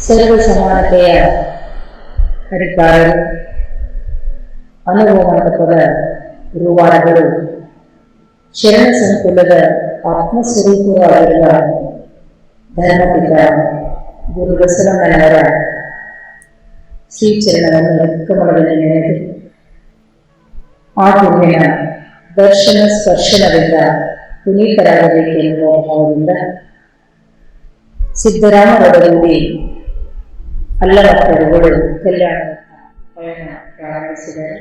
ಸರ್ವ ಸಮಾನತೆಯ ಹರಿಕಾರರು ಅನುಭವ ಮಂಟಪದ ಗುರುವಾರಗಳು ಶರಣ ಸಂಕುಲದ ಆತ್ಮಸ್ವರೂಪವಾಗಿರುವ ಧರ್ಮಪಿತ ಗುರು ಬಸವಣ್ಣನವರ ಶ್ರೀಚರಣವನ್ನು ರಕ್ತಮಳದಲ್ಲಿ ನೆನೆದು ಆ ಗುರುವಿನ ದರ್ಶನ ಸ್ಪರ್ಶನದಿಂದ ಪುನೀತರಾಗಬೇಕೆನ್ನುವ ಭಾವದಿಂದ ಸಿದ್ದರಾಮರವರಲ್ಲಿ ಅಲ್ಲಮಕ್ಕಳುಗಳು ಕಲ್ಯಾಣ ಪಯಣ ಪ್ರಾರಂಭಿಸಿದರು.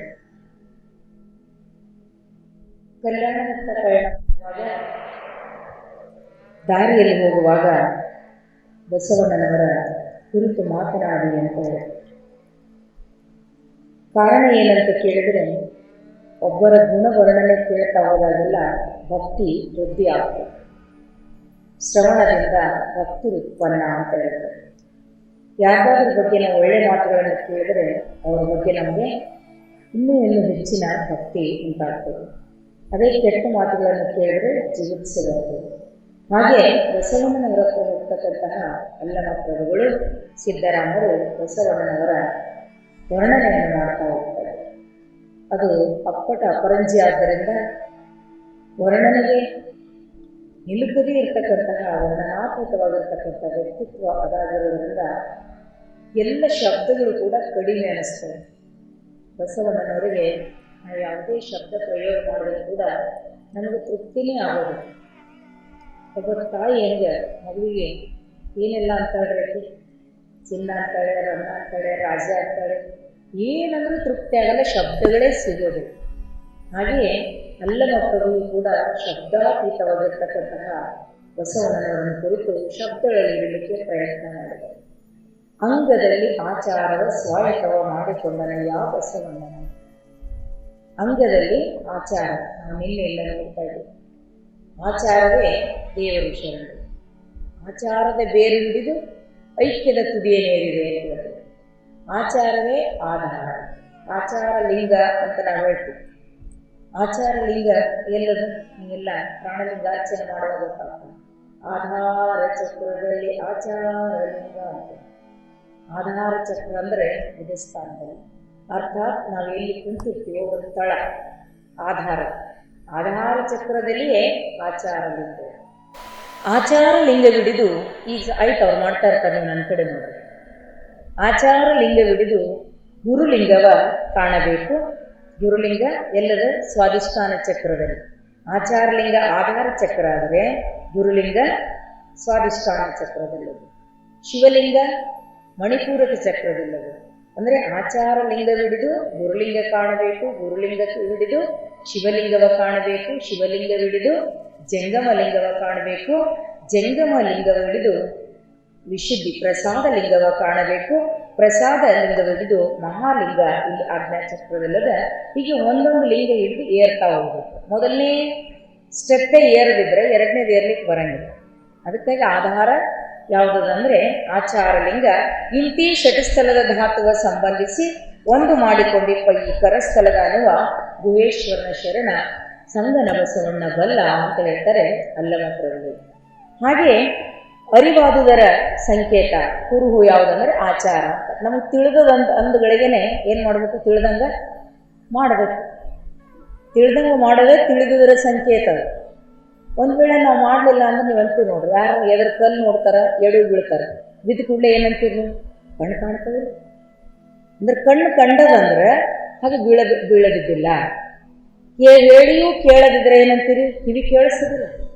ಕಲ್ಯಾಣದತ್ತ ಪಯಣ ದಾರಿಯಲ್ಲಿ ಹೋಗುವಾಗ ಬಸವಣ್ಣನವರ ಕುರಿತು ಮಾತನಾಡಿ ಅಂತ ಕಾರಣ ಏನಂತ ಕೇಳಿದರೆ, ಒಬ್ಬರ ಗುಣವರ್ಣನೆ ಕೇಳ್ತಾ ಹೋದಾಗೆಲ್ಲ ಭಕ್ತಿ ವೃದ್ಧಿ ಆಗ್ತದೆ ಶ್ರವಣದಿಂದ ಭಕ್ತಿ ಉತ್ಪನ್ನ ಅಂತ ಹೇಳ್ತಾರೆ. ಯಾವ್ದಾದ್ರ ಬಗ್ಗೆ ನಾವು ಒಳ್ಳೆ ಮಾತುಗಳನ್ನು ಕೇಳಿದರೆ ಅವರ ಬಗ್ಗೆ ನಮಗೆ ಇನ್ನೂ ಇನ್ನೂ ಹೆಚ್ಚಿನ ಭಕ್ತಿ ಉಂಟಾಗ್ತದೆ. ಅದೇ ಕೆಟ್ಟ ಮಾತುಗಳನ್ನು ಕೇಳಿದ್ರೆ ಜಿಗುಪ್ಸೆಬರ್ತದೆ ಹಾಗೆ ಬಸವಣ್ಣನವರ ಹೋಗ್ತಕ್ಕಂತಹ ಅಲ್ಲಮ ಪ್ರಭುಗಳು ಸಿದ್ದರಾಮರು ಬಸವಣ್ಣನವರ ವರ್ಣನೆಯನ್ನು ಮಾಡ್ತಾ ಹೋಗ್ತಾರೆ. ಅದು ಅಪ್ಪಟ ಅಪರಂಜಿ ಆದ್ದರಿಂದ ವರ್ಣನೆಗೆ ನಿಲುಕದೇ ಇರತಕ್ಕಂತಹ ವರ್ಣನಾತ್ಮಕವಾಗಿರ್ತಕ್ಕಂಥ ವ್ಯಕ್ತಿತ್ವ ಅದಾಗಿರೋದ್ರಿಂದ ಎಲ್ಲ ಶಬ್ದಗಳು ಕೂಡ ಕಡಿಮೆ ಅನಿಸ್ತವೆ ಬಸವಣ್ಣನವರಿಗೆ ನಾವು ಯಾವುದೇ ಶಬ್ದ ಪ್ರಯೋಗ ಮಾಡಿದ್ರು ಕೂಡ ನಮಗೆ ತೃಪ್ತಿನೇ ಆಗೋದು ಒಬ್ಬ ತಾಯಿ ಹೆಂಗೆ ಮಗುವಿಗೆ ಏನೆಲ್ಲ ಅಂತ ಆಕಿ? ಚಿನ್ನ ಅಂತಾಳೆ ರನ್ನ ಅಂತಾಳೆ ರಾಜ ಅಂತಾಳೆ ಏನಂದ್ರೂ ತೃಪ್ತಿ ಆಗಲ್ಲ, ಶಬ್ದಗಳೇ ಸಿಗೋದು ಹಾಗೆಯೇ ಅಲ್ಲಮ ಮಕ್ಕಳು ಕೂಡ ಶಬ್ದಾತೀತವಾಗಿರ್ತಕ್ಕಂತಹ ಬಸವಣ್ಣನವರನ್ನು ಕುರಿತು ಶಬ್ದಗಳಲ್ಲಿ ಇಡಲಿಕ್ಕೆ ಪ್ರಯತ್ನ ಮಾಡಿದರು ಅಂಗದಲ್ಲಿ ಆಚಾರದ ಸ್ವಾಯತ್ತವ ಮಾಡಿಕೊಂಡನ ಯಾವ ಬಸವಣ್ಣನ? ಅಂಗದಲ್ಲಿ ಆಚಾರ ನಿನ್ನೆ ಎಲ್ಲ ನೋಡ್ತಾ ಇದ್ದೀವಿ ಆಚಾರವೇ ದೇವರು ಶರಣರು ಆಚಾರದ ಬೇರು ಹಿಡಿದು ಐಕ್ಯದ ತುದಿಯನೇರಿದೆ ಹೇಳ್ತಾರೆ. ಆಚಾರವೇ ಆಧಾರ. ಆಚಾರ ಲಿಂಗ ಅಂತ ನಾವು ಹೇಳ್ತೀವಿ. ಆಚಾರ ಲಿಂಗ ಎಲ್ಲದು, ನೀವೆಲ್ಲ ಪ್ರಾಣಲಿಂಗಾರ್ಚನೆ ಮಾಡುವಾಗ ಆಧಾರ ಚಕ್ರದಲ್ಲಿ ಆಚಾರ ಲಿಂಗ ಅಂತ. ಆಧಾರ ಚಕ್ರ ಅಂದರೆ ಇದು ಸ್ಥಾನದಲ್ಲಿ ಅರ್ಥಾತ್ ನಾವು ಎಲ್ಲಿ ಕುಂತಿರ್ತೀವೋ ಒಂದು ತಳ ಆಧಾರ. ಆಧಾರ ಚಕ್ರದಲ್ಲಿಯೇ ಆಚಾರ ಲಿಂಗ. ಆಚಾರ ಲಿಂಗವಿಡಿದು ಈಗ ಆಯ್ತು, ಅವ್ರು ಮಾಡ್ತಾ ಇರ್ತಾರೆ ನನ್ನ ಕಡೆ ನೋಡ್ರಿ. ಆಚಾರ ಲಿಂಗವಿಡಿದು ಗುರುಲಿಂಗವ ಕಾಣಬೇಕು. ಗುರುಲಿಂಗ ಎಲ್ಲದ ಸ್ವಾಧಿಷ್ಠಾನ ಚಕ್ರದಲ್ಲಿ. ಆಚಾರಲಿಂಗ ಆಧಾರ ಚಕ್ರ ಆದರೆ ಗುರುಲಿಂಗ ಸ್ವಾಧಿಷ್ಠಾನ ಚಕ್ರದಲ್ಲದು. ಶಿವಲಿಂಗ ಮಣಿಪೂರಕ ಚಕ್ರದಲ್ಲದು. ಅಂದರೆ ಆಚಾರ ಲಿಂಗವಿಡಿದು ಗುರುಲಿಂಗ ಕಾಣಬೇಕು ಗುರುಲಿಂಗ ಹಿಡಿದು ಶಿವಲಿಂಗವ ಕಾಣಬೇಕು ಶಿವಲಿಂಗವಿಡಿದು ಜಂಗಮ ಲಿಂಗವ ಕಾಣಬೇಕು ಜಂಗಮ ಲಿಂಗವ ಹಿಡಿದು ವಿಶುದ್ಧಿ ಪ್ರಸಾದ ಲಿಂಗವ ಕಾಣಬೇಕು ಪ್ರಸಾದ ಲಿಂಗವಿಡಿದು ಮಹಾಲಿಂಗ ಇಲ್ಲಿ ಆಜ್ಞಾ ಚಕ್ರದಲ್ಲದ ಹೀಗೆ ಒಂದೊಂದು ಲಿಂಗ ಹಿಡಿದು ಏರ್ತಾ ಹೋಗ್ಬೇಕು. ಮೊದಲನೇ ಸ್ಟೆಪ್ಪೇ ಏರದಿದ್ರೆ ಎರಡನೇದು ಏರ್ಲಿಕ್ಕೆ ಬರಂಗಿಲ್ಲ. ಅದಕ್ಕಾಗಿ ಆಧಾರ ಯಾವುದಂದ್ರೆ ಆಚಾರ ಲಿಂಗ ಇಂತಿ ಷಟಸ್ಥಲದ ಧಾತುವ ಸಂಬಂಧಿಸಿ ಒಂದು ಮಾಡಿಕೊಂಡಿಪ್ಪ ಈ ಕರಸ್ಥಲದ ಅನ್ನುವ ಗುಹೇಶ್ವರನ ಶರಣ ಸಂಗನ ಬಸವಣ್ಣ ಬಲ್ಲ ಅಂತ ಹೇಳ್ತಾರೆ ಪ್ರಭು ಹಾಗೆ ಅರಿವಾದುದರ ಸಂಕೇತ ಕುರುಹು ಯಾವುದಂದ್ರೆ ಆಚಾರ ಅಂತ. ನಮಗೆ ತಿಳಿದದಂತ ಅಂದುಗಳಿಗೇನೆ ಏನು ಮಾಡಬೇಕು? ತಿಳಿದಂಗ ಮಾಡಬೇಕು. ತಿಳಿದಂಗೆ ಮಾಡೋದೇ ತಿಳಿದುದರ ಸಂಕೇತ ಅದು. ಒಂದು ವೇಳೆ ನಾವು ಮಾಡಲಿಲ್ಲ ಅಂದ್ರೆ ನೀವು ಅಂತೀವಿ ನೋಡ್ರಿ. ಯಾರು ಎದ್ರ ಕಲ್ಲು ನೋಡ್ತಾರೆ ಎಡು ಬೀಳ್ತಾರೆ. ಬಿದ್ದ ಕೂಡಲೇ ಏನಂತೀರಿ ಕಣ್ಣು ಕಾಣ್ತದೆ. ಅಂದ್ರೆ ಕಣ್ಣು ಕಂಡದಂದ್ರೆ ಹಾಗೆ ಬೀಳದ, ಬೀಳದಿದ್ದಿಲ್ಲ. ಹೇಳಿಯೂ ಕೇಳದಿದ್ರೆ ಏನಂತೀರಿ ಕಿವಿ ಕೇಳಿಸೋದಿಲ್ಲ.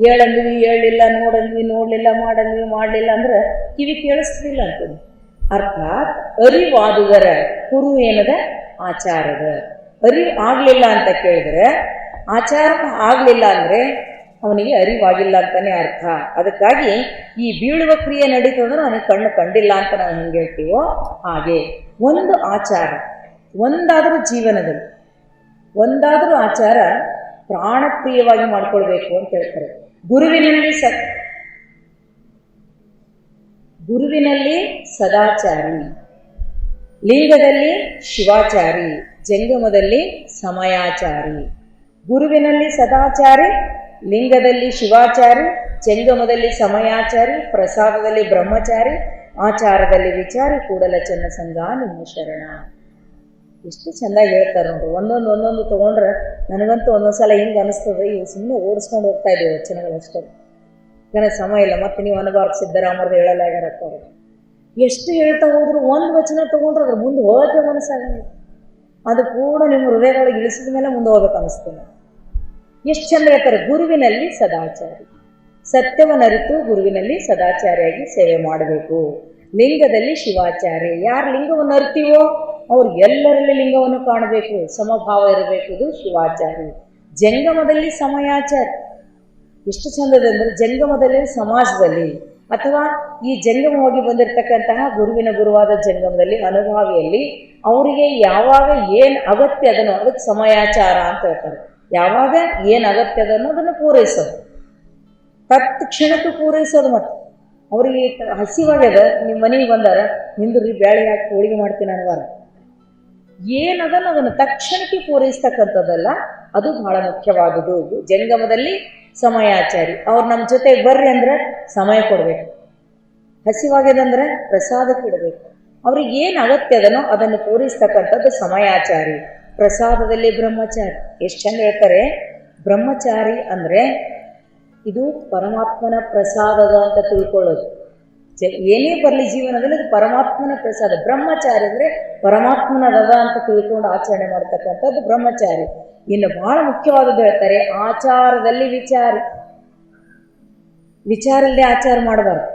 ಹೇಳಂದ್ವಿ ಹೇಳಿಲ್ಲ ನೋಡಲ್ವಿ ನೋಡಲಿಲ್ಲ ಮಾಡಲ್ವಿ ಮಾಡಲಿಲ್ಲ ಅಂದ್ರೆ ಕಿವಿ ಕೇಳಿಸ್ತಿಲ್ಲ ಅಂತೀನಿ ಅರ್ಥಾತ್ ಅರಿವಾದುದರ ಕುರು ಏನದ? ಆಚಾರದ. ಅರಿವು ಆಗಲಿಲ್ಲ ಅಂತ ಕೇಳಿದ್ರೆ, ಆಚಾರ ಆಗಲಿಲ್ಲ ಅಂದರೆ ಅವನಿಗೆ ಅರಿವಾಗಿಲ್ಲ ಅಂತಲೇ ಅರ್ಥ. ಅದಕ್ಕಾಗಿ ಈ ಬೀಳುವ ಕ್ರಿಯೆ ನಡೀತಂದ್ರೆ ಅವನಿಗೆ ಕಣ್ಣು ಕಂಡಿಲ್ಲ ಅಂತ ನಾವು ಹೆಂಗೆ ಹೇಳ್ತೀವೋ ಹಾಗೆ. ಒಂದು ಆಚಾರ, ಒಂದಾದರೂ ಜೀವನದಲ್ಲಿ, ಒಂದಾದರೂ ಆಚಾರ ಪ್ರಾಣಪ್ರಿಯವಾಗಿ ಮಾಡ್ಕೊಳ್ಬೇಕು ಅಂತ ಹೇಳ್ತಾರೆ. ಗುರುವಿನಲ್ಲಿ ಸ ಗುರುವಿನಲ್ಲಿ ಸದಾಚಾರಿ. ಲಿಂಗದಲ್ಲಿ ಶಿವಾಚಾರಿ. ಜಂಗಮದಲ್ಲಿ ಸಮಯಾಚಾರಿ. ಗುರುವಿನಲ್ಲಿ ಸದಾಚಾರಿ, ಲಿಂಗದಲ್ಲಿ ಶಿವಾಚಾರಿ, ಜಂಗಮದಲ್ಲಿ ಸಮಯಾಚಾರಿ, ಪ್ರಸಾದದಲ್ಲಿ ಬ್ರಹ್ಮಚಾರಿ, ಆಚಾರದಲ್ಲಿ ವಿಚಾರಿ ಕೂಡಲ ಚನ್ನ ನಿಮ್ಮ ಶರಣ. ಎಷ್ಟು ಚೆಂದಾಗಿ ಹೇಳ್ತಾರೆ ನೋಡ್ರಿ. ಒಂದೊಂದು ಒಂದೊಂದು ತೊಗೊಂಡ್ರೆ ನನಗಂತೂ ಒಂದೊಂದು ಸಲ ಹಿಂಗೆ ಅನಿಸ್ತದೆ ಇವು ಸುಮ್ಮನೆ ಓಡಿಸ್ಕೊಂಡು ಹೋಗ್ತಾ ಇದ್ದೀವಿ ವಚನಗಳು ಅಷ್ಟೇ. ಸಮಯ ಇಲ್ಲ. ಮತ್ತೆ ನೀವು ಅನಬಾರ್ದು ಸಿದ್ದರಾಮರ್ದು ಹೇಳಲಾಗ್ಯಾರಪ್ಪ ಅವ್ರು. ಎಷ್ಟು ಹೇಳ್ತಾ ಹೋದ್ರು ಒಂದು ವಚನ ತೊಗೊಂಡ್ರೆ ಅದ್ರ ಮುಂದೆ ಹೋಗೋಕ್ಕೆ ಮನಸ್ಸಾಗಲ್ಲ. ಅದು ಕೂಡ ನಿಮ್ಮ ಹೃದಯಗಳಿಗೆ ಇಳಿಸಿದ ಮೇಲೆ ಮುಂದೆ ಹೋಗ್ಬೇಕು ಅನಿಸ್ತದೆ. ಎಷ್ಟು ಚಂದ ಹೇಳ್ತಾರೆ, ಗುರುವಿನಲ್ಲಿ ಸದಾಚಾರಿ. ಸತ್ಯವನ್ನರಿತು ಗುರುವಿನಲ್ಲಿ ಸದಾಚಾರಿಯಾಗಿ ಸೇವೆ ಮಾಡಬೇಕು. ಲಿಂಗದಲ್ಲಿ ಶಿವಾಚಾರಿ. ಯಾರು ಲಿಂಗವನ್ನು ಅರಿತೀವೋ ಅವ್ರು ಎಲ್ಲರಲ್ಲಿ ಲಿಂಗವನ್ನು ಕಾಣಬೇಕು, ಸಮಭಾವ ಇರಬೇಕು, ಇದು ಶಿವಾಚಾರ್ಯ ಜಂಗಮದಲ್ಲಿ ಸಮಯಾಚಾರ. ಎಷ್ಟು ಚಂದದ ಅಂದರೆ ಜಂಗಮದಲ್ಲಿ, ಸಮಾಜದಲ್ಲಿ, ಅಥವಾ ಈ ಜಂಗಮವಾಗಿ ಬಂದಿರತಕ್ಕಂತಹ ಗುರುವಿನ ಗುರುವಾದ ಜಂಗಮದಲ್ಲಿ, ಅನುಭಾವಿಯಲ್ಲಿ, ಅವರಿಗೆ ಯಾವಾಗ ಏನು ಅಗತ್ಯ ಅದನ್ನು, ಅದಕ್ಕೆ ಸಮಯಾಚಾರ ಅಂತ ಹೇಳ್ತಾರೆ. ಯಾವಾಗ ಏನು ಅಗತ್ಯ ಅದನ್ನು ಅದನ್ನು ಪೂರೈಸೋದು. ತತ್ ಕ್ಷಣಕ್ಕೂ ಪೂರೈಸೋದು ಮತ್ತೆ. ಅವರಿಗೆ ಹಸಿವಾಗ್ಯದ, ನಿಮ್ಮ ಮನೆಗೆ ಬಂದಾರ, ನಿಂದ್ರಿ, ಬ್ಯಾಳಿ ಹಾಕಿ ಹೋಳಿಗೆ ಮಾಡ್ತೀನಿ ಅನ್ನವಾರ. ಏನದನ್ನು ಅದನ್ನು ತಕ್ಷಣಕ್ಕೆ ಪೂರೈಸ್ತಕ್ಕಂಥದ್ದಲ್ಲ, ಅದು ಬಹಳ ಮುಖ್ಯವಾದುದು ಜಂಗಮದಲ್ಲಿ ಸಮಯಾಚಾರಿ. ಅವ್ರು ನಮ್ಮ ಜೊತೆ ಬರ್ರಿ ಅಂದ್ರೆ ಸಮಯ ಕೊಡಬೇಕು. ಹಸಿವಾಗ್ಯದಂದ್ರೆ ಪ್ರಸಾದಕ್ಕೆ ಇಡಬೇಕು ಅವ್ರಿಗೆ ಏನು ಅಗತ್ಯ ಅದನೋ ಅದನ್ನು ಪೂರೈಸ್ತಕ್ಕಂಥದ್ದು ಸಮಯಾಚಾರಿ. ಪ್ರಸಾದದಲ್ಲಿ ಬ್ರಹ್ಮಚಾರಿ. ಎಷ್ಟು ಚಂದ ಹೇಳ್ತಾರೆ? ಬ್ರಹ್ಮಚಾರಿ ಅಂದರೆ ಇದು ಪರಮಾತ್ಮನ ಪ್ರಸಾದದ ಅಂತ ತಿಳ್ಕೊಳ್ಳೋದು. ಏನೇ ಬರಲಿ ಜೀವನದಲ್ಲಿ ಅದು ಪರಮಾತ್ಮನ ಪ್ರಸಾದ. ಬ್ರಹ್ಮಚಾರಿ ಅಂದರೆ ಪರಮಾತ್ಮನದದ ಅಂತ ತಿಳ್ಕೊಂಡು ಆಚರಣೆ ಮಾಡ್ತಕ್ಕಂಥದ್ದು ಬ್ರಹ್ಮಚಾರಿ. ಇನ್ನು ಬಹಳ ಮುಖ್ಯವಾದದ್ದು ಹೇಳ್ತಾರೆ ಆಚಾರದಲ್ಲಿ ವಿಚಾರ. ವಿಚಾರ ಇಲ್ಲದೆ ಆಚಾರ ಮಾಡಬಾರ್ದು.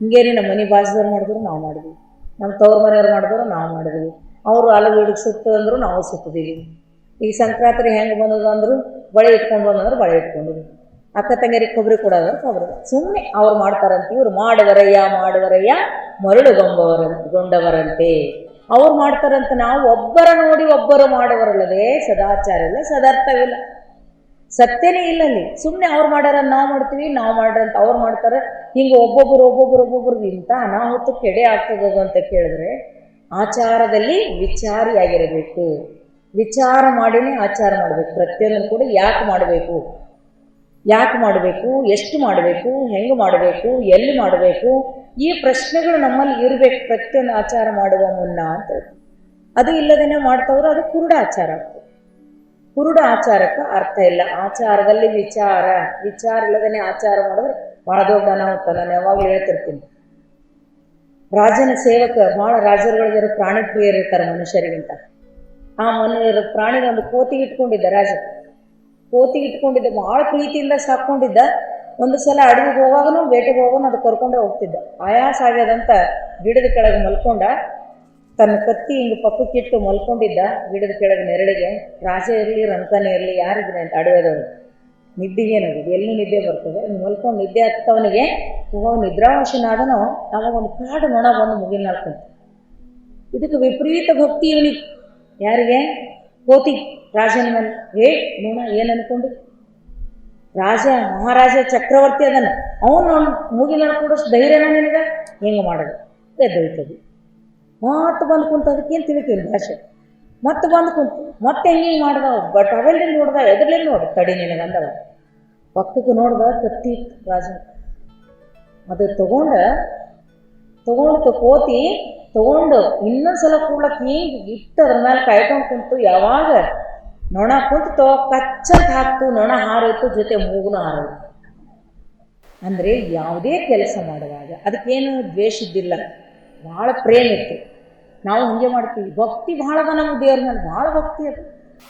ಹಿಂಗೇರಿ ನಮ್ಮ ಮನೆ ಬಾಜದವ್ರು ಮಾಡಿದ್ರು ನಾವು ಮಾಡಿದ್ವಿ. ನಮ್ಮ ತವ್ರ ಮನೆಯವ್ರು ಮಾಡಿದ್ರು ನಾವು ಮಾಡಿದ್ವಿ. ಅವರು ಅಲಗಡಿಗೆ ಸುತ್ತದಂದ್ರು ನಾವು ಸುತ್ತಿದೀವಿ ಈಗ ಸಂಕ್ರಾಂತಿ ಹೆಂಗೆ ಬಂದದ ಅಂದ್ರು ಬಳೆ ಇಟ್ಕೊಂಡು ಬಂದಂದ್ರೆ ಬಳೆ ಇಟ್ಕೊಂಡಿದ್ವಿ. ಅಕ್ಕ ತಂಗಿಯರಿಗೆ ಕೊಬ್ಬರಿ ಕೊಡೋದಂತ ಕೊಬ್ಬರಿ ಸುಮ್ಮನೆ ಅವ್ರು ಮಾಡ್ತಾರಂತೆ, ಇವ್ರು ಮಾಡುವರಯ್ಯ ಮಾಡುವರಯ್ಯ ಮರಳು ಗೊಂಬವರ ಗೊಂಡವರಂತೆ. ಅವ್ರು ಮಾಡ್ತಾರಂತ ನಾವು ಒಬ್ಬರ ನೋಡಿ ಒಬ್ಬರು ಮಾಡುವರಲ್ಲದೆ ಸದಾಚಾರ ಇಲ್ಲ, ಸದಾರ್ಥವಿಲ್ಲ. ಸತ್ಯನೇ ಇಲ್ಲ ಅಲ್ಲಿ. ಸುಮ್ಮನೆ ಅವ್ರು ಮಾಡ್ಯಾರ ನಾವು ಮಾಡ್ತೀವಿ, ನಾವು ಮಾಡ್ರಂತ ಅವ್ರು ಮಾಡ್ತಾರೆ. ಹಿಂಗೆ ಒಬ್ಬೊಬ್ಬರು ಒಬ್ಬೊಬ್ಬರು ಒಬ್ಬೊಬ್ರಿಗೆ ಇಂಥ ಅನಾಹುತ ಕೆಡೆ ಆಗ್ತದದು ಅಂತ ಕೇಳಿದ್ರೆ ಆಚಾರದಲ್ಲಿ ವಿಚಾರಿಯಾಗಿರಬೇಕು. ವಿಚಾರ ಮಾಡಿನೇ ಆಚಾರ ಮಾಡಬೇಕು. ಪ್ರತಿಯೊಂದನ್ನು ಕೂಡ ಯಾಕೆ ಮಾಡಬೇಕು? ಯಾಕೆ ಮಾಡಬೇಕು, ಎಷ್ಟು ಮಾಡಬೇಕು, ಹೆಂಗೆ ಮಾಡಬೇಕು, ಎಲ್ಲಿ ಮಾಡಬೇಕು, ಈ ಪ್ರಶ್ನೆಗಳು ನಮ್ಮಲ್ಲಿ ಇರಬೇಕು ಪ್ರತಿಯೊಂದು ಆಚಾರ ಮಾಡುವ ಮುನ್ನ ಅಂತ ಅದು ಇಲ್ಲದೇನೆ ಮಾಡ್ತಾವ್ರು ಅದು ಕುರುಡ ಆಚಾರ ಕುರುಡ ಆಚಾರಕ್ಕೆ ಅರ್ಥ ಇಲ್ಲ. ಆಚಾರದಲ್ಲಿ ವಿಚಾರ ವಿಚಾರ ಇಲ್ಲದೇನೆ ಆಚಾರ ಮಾಡಿದ್ರೆ ಭಾಳ ದೊಡ್ಡ ಅನಾಹುತ. ನಾನು ಯಾವಾಗಲೂ ಹೇಳ್ತಿರ್ತೀನಿ. ರಾಜನ ಸೇವಕ ಭಾಳ ರಾಜರುಗಳಿಗೆ ಪ್ರಾಣಿ ಪ್ರಿಯರಿರ್ತಾರೆ ಮನುಷ್ಯರಿಗಿಂತ. ಆ ಮನುಷ್ಯರ ಪ್ರಾಣಿಗೆ ಒಂದು ಕೋತಿಗೆ ಇಟ್ಕೊಂಡಿದ್ದ ರಾಜ ಕೋತಿಗೆ ಇಟ್ಕೊಂಡಿದ್ದ, ಭಾಳ ಪ್ರೀತಿಯಿಂದ ಸಾಕೊಂಡಿದ್ದ, ಒಂದು ಸಲ ಅಡವಿಗೆ ಹೋಗಾಗನು ಬೇಟೆಗೆ ಹೋಗೋನು ಅದು ಕರ್ಕೊಂಡೇ ಹೋಗ್ತಿದ್ದ. ಆಯಾಸ ಆಗ್ಯದಂತ ಗಿಡದ ಕೆಳಗೆ ಮಲ್ಕೊಂಡ, ತನ್ನ ಕತ್ತಿ ಹಿಂಗೆ ಪಕ್ಕಕ್ಕಿಟ್ಟು ಮಲ್ಕೊಂಡಿದ್ದ ಗಿಡದ ಕೆಳಗೆ ನೆರಳಿಗೆ, ರಾಜ ಇರಲಿ, ರಂಕನೇ ಇರಲಿ, ಯಾರಿದ್ರೆ ಅಂತ ಅಡವೆದವನು ನಿದ್ದೆ ಏನದು? ಎಲ್ಲಿ ನಿದ್ದೆ ಬರ್ತದೆ? ಮಲ್ಕೊಂಡು ನಿದ್ದೆ ಹತ್ತವನಿಗೆ ಹೋಗ ನಿದ್ರಾವಶನಾದನು ಒಂದು ಕಾಡು ಮಣ ಬಂದು ಮುಗಿಲ್ ನಾಲ್ಕಂತ ಇದಕ್ಕೆ ವಿಪರೀತ ಭಕ್ತಿ ಇವನಿಗೆ. ಯಾರಿಗೆ? ಕೋತಿ. ರಾಜನ ಮೇಲೆ ಹೇ ನೋಣ, ಏನು ಅನ್ಕೊಂಡು ರಾಜ, ಮಹಾರಾಜ ಚಕ್ರವರ್ತಿ ಅದನ್ನು, ಅವನು ಮೂಗಿನ ಅನ್ಕೊಂಡಷ್ಟು ಧೈರ್ಯನ ನಿನಗೆ? ಹೆಂಗೆ ಮಾಡೋದು? ಎದ್ದೊಯ್ತದೆ. ಮತ್ತೆ ಬಂದು ಕುಂತು ಅದಕ್ಕೇನು ತಿಳಿತೀವಿ ಭಾಷೆ? ಮತ್ತೆ ಬಂದು ಕುಂತು ಮತ್ತೆ ಹೆಂಗೆ ಹಿಂಗೆ ಮಾಡ್ದ? ಬಟ್ ಅವೆಲ್ಲಿಂದ ನೋಡ್ದ? ಎದ್ರಲಿಂದ ನೋಡು ತಡಿ ನಿನಗೆ ಅಂದವ. ಪಕ್ಕಕ್ಕೆ ನೋಡ್ದ, ಕತ್ತಿ ರಾಜನ ರಾಜ. ಅದು ತಗೊಂಡ, ತಗೊಂಡು ತಕೋತಿ ತಗೊಂಡು ಇನ್ನೊಂದು ಸಲ ಕೂಡ್ಲಕ್ಕೆ ಹಿಂಗೆ ಇಟ್ಟು ಅದ್ರ ಮೇಲೆ ಕಾಯ್ಕೊಂಡು ಕುಂತು, ಯಾವಾಗ ನೊಣ ಕುಂತು ಕಚ್ಚಂತ ಹಾಕ್ತು, ನೊಣ ಹಾರೋಯ್ತು ಜೊತೆ ಮೂಗುನು ಹಾರೋಯ್ತು ಅಂದರೆ ಯಾವುದೇ ಕೆಲಸ ಮಾಡುವಾಗ ಅದಕ್ಕೇನು ದ್ವೇಷ ಇದ್ದಿಲ್ಲ ಭಾಳ ಪ್ರೇಮ ಇತ್ತು. ನಾವು ಹಂಗೆ ಮಾಡ್ತೀವಿ. ಭಕ್ತಿ ಭಾಳ ಅದ ನಮ್ಮ ದೇವ್ರ ಮೇಲೆ ಭಾಳ ಭಕ್ತಿ ಅದು.